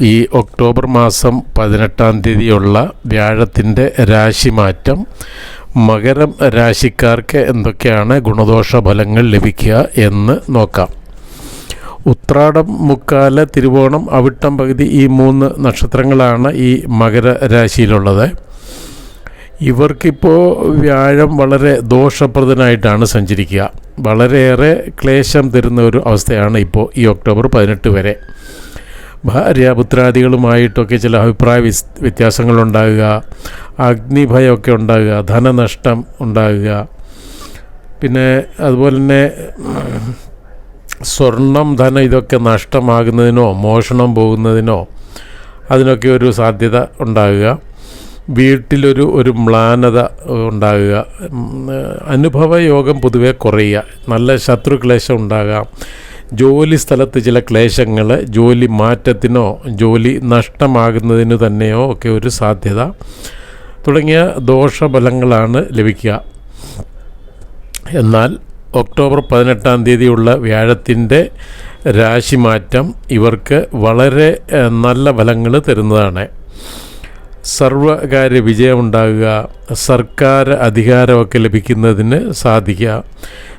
ഈ ഒക്ടോബർ മാസം പതിനെട്ടാം തീയതിയുള്ള വ്യാഴത്തിന്റെ രാശിമാറ്റം മകരം രാശിക്കാർക്ക് എന്തൊക്കെയാണ് ഗുണദോഷ ഫലങ്ങൾ ലഭിക്കുക എന്ന് നോക്കാം. ഉത്രാടം മുക്കാല തിരുവോണം അവിട്ടം പകുതി ഈ മൂന്ന് നക്ഷത്രങ്ങളാണ് ഈ മകര രാശിയിലുള്ളത്. ഇവർക്കിപ്പോൾ വ്യാഴം വളരെ ദോഷപ്രദനായിട്ടാണ് സഞ്ചരിക്കുക. വളരെയേറെ ക്ലേശം തരുന്ന ഒരു അവസ്ഥയാണ് ഇപ്പോൾ ഈ ഒക്ടോബർ പതിനെട്ട് വരെ. ഭാര്യാപുത്രാദികളുമായിട്ടൊക്കെ ചില അഭിപ്രായ വിസ് വ്യത്യാസങ്ങളുണ്ടാകുക. അഗ്നിഭയമൊക്കെ ഉണ്ടാകുക. ധനനഷ്ടം ഉണ്ടാകുക. പിന്നെ അതുപോലെ തന്നെ സ്വർണം ധനം ഇതൊക്കെ നഷ്ടമാകുന്നതിനോ മോഷണം പോകുന്നതിനോ അതിനൊക്കെ ഒരു സാധ്യത ഉണ്ടാകുക. വീട്ടിലൊരു ഒരു മ്ലാനത ഉണ്ടാകുക. അനുഭവ യോഗം പൊതുവെ കുറയുക. നല്ല ശത്രുക്ലേശം ഉണ്ടാകാം. ജോലി സ്ഥലത്ത് ചില ക്ലേശങ്ങൾ ജോലി മാറ്റത്തിനോ ജോലി നഷ്ടമാകുന്നതിന് തന്നെയോ ഒക്കെ ഒരു സാധ്യത. തുടങ്ങിയ ദോഷഫലങ്ങളാണ് ലഭിക്കുക. എന്നാൽ ഒക്ടോബർ പതിനെട്ടാം തീയതിയുള്ള വ്യാഴത്തിന്റെ രാശിമാറ്റം ഇവർക്ക് വളരെ നല്ല ഫലങ്ങൾ തരുന്നതാണ്. സർവകാര്യ വിജയമുണ്ടാകുക സർക്കാർ അധികാരമൊക്കെ ലഭിക്കുന്നതിന് സാധിക്കുക.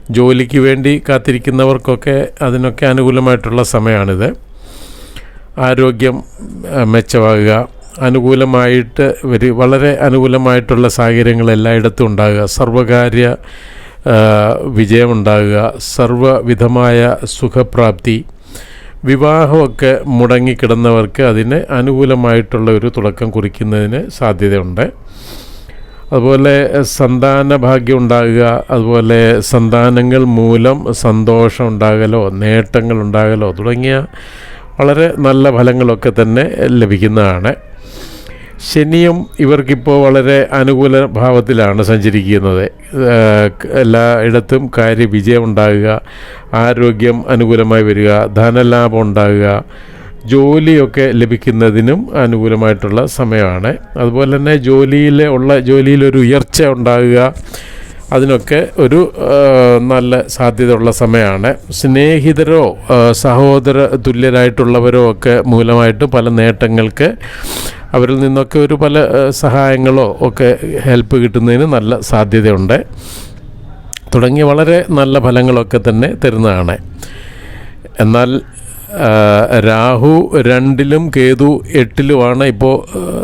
ജോലിക്ക് വേണ്ടി കാത്തിരിക്കുന്നവർക്കൊക്കെ അതിനൊക്കെ അനുകൂലമായിട്ടുള്ള സമയമാണിത്. ആരോഗ്യം മെച്ചമാകുക അനുകൂലമായിട്ട് വരി വളരെ അനുകൂലമായിട്ടുള്ള സാഹചര്യങ്ങൾ എല്ലായിടത്തും ഉണ്ടാകുക. സർവകാര്യ വിജയമുണ്ടാകുക സർവവിധമായ സുഖപ്രാപ്തി വിവാഹമൊക്കെ മുടങ്ങിക്കിടന്നവർക്ക് അതിന് അനുകൂലമായിട്ടുള്ള ഒരു തുടക്കം കുറിക്കുന്നതിന് സാധ്യതയുണ്ട്. അതുപോലെ സന്താന ഭാഗ്യം ഉണ്ടാകുക അതുപോലെ സന്താനങ്ങൾ മൂലം സന്തോഷം ഉണ്ടാകലോ നേട്ടങ്ങൾ ഉണ്ടാകലോ തുടങ്ങിയ വളരെ നല്ല ഫലങ്ങളൊക്കെ തന്നെ ലഭിക്കുന്നതാണ്. ശനിയും ഇവർക്കിപ്പോൾ വളരെ അനുകൂല ഭാവത്തിലാണ് സഞ്ചരിക്കുന്നത്. എല്ലായിടത്തും കാര്യവിജയം ഉണ്ടാകുക ആരോഗ്യം അനുകൂലമായി വരിക ധനലാഭം ഉണ്ടാകുക ജോലിയൊക്കെ ലഭിക്കുന്നതിനും അനുകൂലമായിട്ടുള്ള സമയമാണ്. അതുപോലെ തന്നെ ജോലിയിൽ ഉള്ള ജോലിയിലൊരു ഉയർച്ച ഉണ്ടാകുക അതിനൊക്കെ ഒരു നല്ല സാധ്യതയുള്ള സമയമാണ്. സ്നേഹിതരോ സഹോദര തുല്യരായിട്ടുള്ളവരോ ഒക്കെ മൂലമായിട്ട് പല നേട്ടങ്ങൾക്ക് അവരിൽ നിന്നൊക്കെ ഒരു പല സഹായങ്ങളോ ഒക്കെ ഹെൽപ്പ് കിട്ടുന്നതിന് നല്ല സാധ്യതയുണ്ട്. തുടങ്ങിയ വളരെ നല്ല ഫലങ്ങളൊക്കെ തന്നെ തരുന്നതാണ്. എന്നാൽ രാഹു രണ്ടിലും കേതു എട്ടിലുമാണ് ഇപ്പോൾ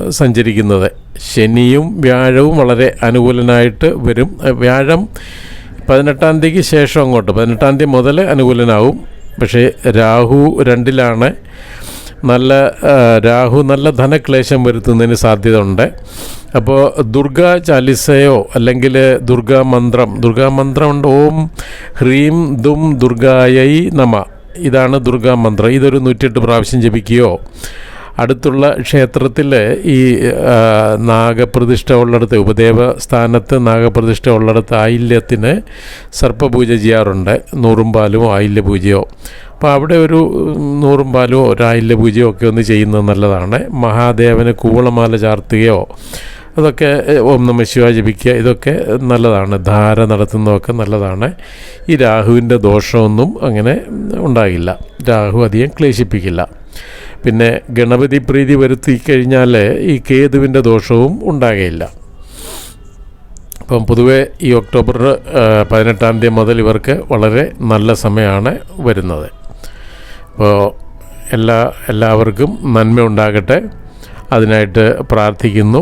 സഞ്ചരിക്കുന്നത്. ശനിയും വ്യാഴവും വളരെ അനുകൂലനായിട്ട് വരും. വ്യാഴം പതിനെട്ടാം തീയതിക്ക് ശേഷം അങ്ങോട്ട് പതിനെട്ടാം തീയതി മുതൽ അനുകൂലനാവും. പക്ഷേ രാഹു രണ്ടിലാണ്. നല്ല രാഹു നല്ല ധനക്ലേശം വരുത്തുന്നതിന് സാധ്യത ഉണ്ട് അപ്പോൾ ദുർഗാ ചാലിസയോ അല്ലെങ്കിൽ ദുർഗാ മന്ത്രം ദുർഗാ മന്ത്രം ഉണ്ട് ഓം ഹ്രീം ദും ദുർഗായൈ നമ. ഇതാണ് ദുർഗാ മന്ത്രം. ഇതൊരു നൂറ്റിയെട്ട് പ്രാവശ്യം ജപിക്കുകയോ. അടുത്തുള്ള ക്ഷേത്രത്തിൽ ഈ നാഗപ്രതിഷ്ഠ ഉള്ളിടത്ത് ഉപദേവ സ്ഥാനത്ത് നാഗപ്രതിഷ്ഠ ഉള്ളിടത്ത് ആയില്യത്തിന് സർപ്പപൂജ ചെയ്യാറുണ്ട്. നൂറും പാലും ആയില്യ പൂജയോ. അപ്പോൾ അവിടെ ഒരു നൂറും പാലോ ഒരു ആയില്യ പൂജയോ ഒക്കെ ഒന്ന് ചെയ്യുന്നത് നല്ലതാണ്. മഹാദേവന് കൂവളമാല ചാർത്തുകയോ അതൊക്കെ ഓം നമ ജപിക്കുക ഇതൊക്കെ നല്ലതാണ്. ധാര നടത്തുന്നതൊക്കെ നല്ലതാണ്. ഈ രാഹുവിന്റെ ദോഷമൊന്നും അങ്ങനെ ഉണ്ടാകില്ല. രാഹു അധികം ക്ലേശിപ്പിക്കില്ല. പിന്നെ ഗണപതി പ്രീതി വരുത്തി കഴിഞ്ഞാൽ ഈ കേതുവിന്റെ ദോഷവും ഉണ്ടാകുകയില്ല അപ്പം പൊതുവെ ഈ ഒക്ടോബർ പതിനെട്ടാം തീയതി മുതൽ ഇവർക്ക് വളരെ നല്ല സമയമാണ് വരുന്നത്. അപ്പോൾ എല്ലാ എല്ലാവർക്കും നന്മ ഉണ്ടാകട്ടെ. അതിനായിട്ട് പ്രാർത്ഥിക്കുന്നു.